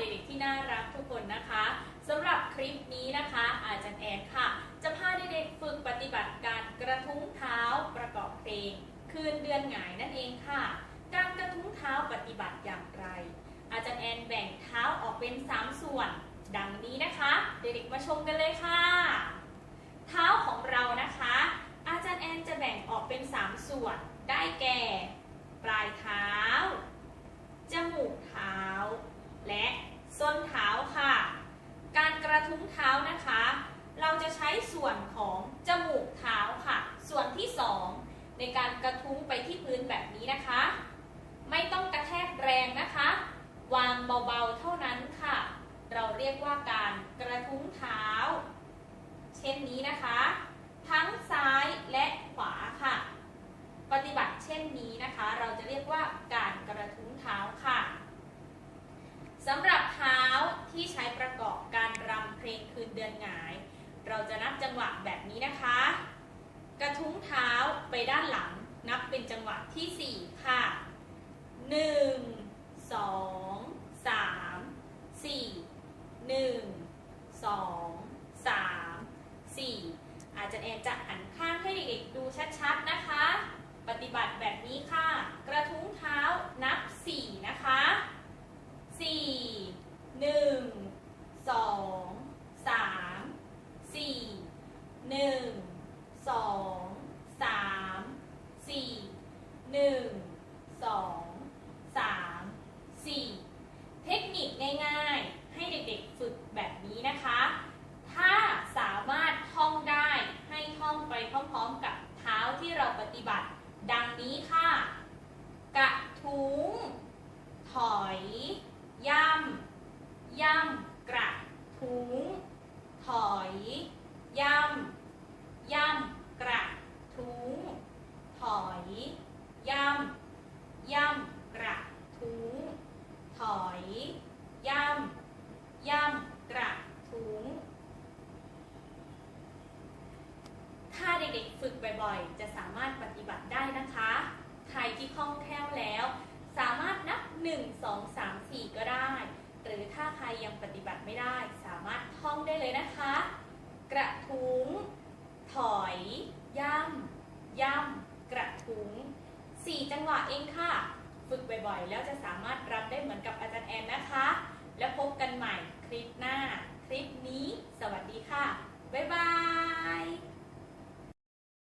เด็กๆที่น่ารักทุกคนนะคะสำหรับคลิปนี้นะคะ อาจารย์แอนค่ะ จะพาเด็กๆฝึกปฏิบัติการกระทุ้งเท้าประกอบเพลง คืนเดือนหงายนั่นเองค่ะ การกระทุ้งเท้าปฏิบัติอย่างไร อาจารย์แอนแบ่งเท้าออกเป็น 3 ส่วน ดังนี้นะคะ เด็กๆมาชมกันเลยค่ะ เท้าของเรานะคะ อาจารย์แอนจะแบ่งออกเป็น 3 ส่วน ได้แก่ ปลายเท้า จมูกเท้า และส้นเท้าค่ะ การกระ ทุ้งเท้านะคะ เราจะใช้ส่วนของจมูกเท้าค่ะ ส่วนที่ 2 ในการกระทุ้งไปที่พื้นแบบนี้นะคะ ไม่ต้องกระแทกแรงนะคะ วางเบาๆเท่านั้นค่ะ เราเรียกว่าการกระทุ้งเท้า เช่นนี้นะคะ ทั้งซ้ายและขวาค่ะ ปฏิบัติเช่นนี้นะคะ เราจะเรียกว่าการกระทุ้งเท้าค่ะสำหรับเท้าที่ใช้ประกอบการรำเพลงคืนเดือนหงาย เราจะนับจังหวะแบบนี้นะคะ กระทุ้งเท้าไปด้านหลังนับเป็นจังหวะที่ 4 ค่ะ 1 2 3 4 1 2 3 4 อาจารย์แอนจะหันข้างให้เด็กๆดูชัดๆนะคะ ปฏิบัติแบบนี้ค่ะ กระทุ้งเท้านับ 4 นะคะ 4 1 2 1 2 3 4 1 2 3 4เทคนิคง่ายๆ ให้เด็กๆฝึกแบบนี้นะคะ ถ้าสามารถท่องได้ให้ท่องไปพร้อมๆกับเท้าที่เราปฏิบัติ ดังนี้ค่ะ กระทุ้ง ถอย ย่ำ ย่ำ กระทุ้ง ถอย ย่ำ ย่ำกระทุ้งถอย ย่ำย่ำกระทุ้งถอย ย่ำย่ำกระทุ้งถ้าเด็กๆฝึกบ่อยๆ จะสามารถปฏิบัติได้นะคะ ใครที่คล่องแคล่วแล้ว สามารถนับ 1 2 3 4 ก็ได้ หรือถ้าใครยังปฏิบัติไม่ได้ สามารถท่องได้เลยนะคะ กระทุ้ง ถอย ย่ำ ย่ำ กระทุ้ง4จังหวะเองค่ะ ฝึกบ่อยๆ แล้วจะสามารถรับได้เหมือนกับอาจารย์แอนนะคะ แล้วพบกันใหม่คลิปหน้า คลิปนี้ สวัสดีค่ะ บ๊ายบาย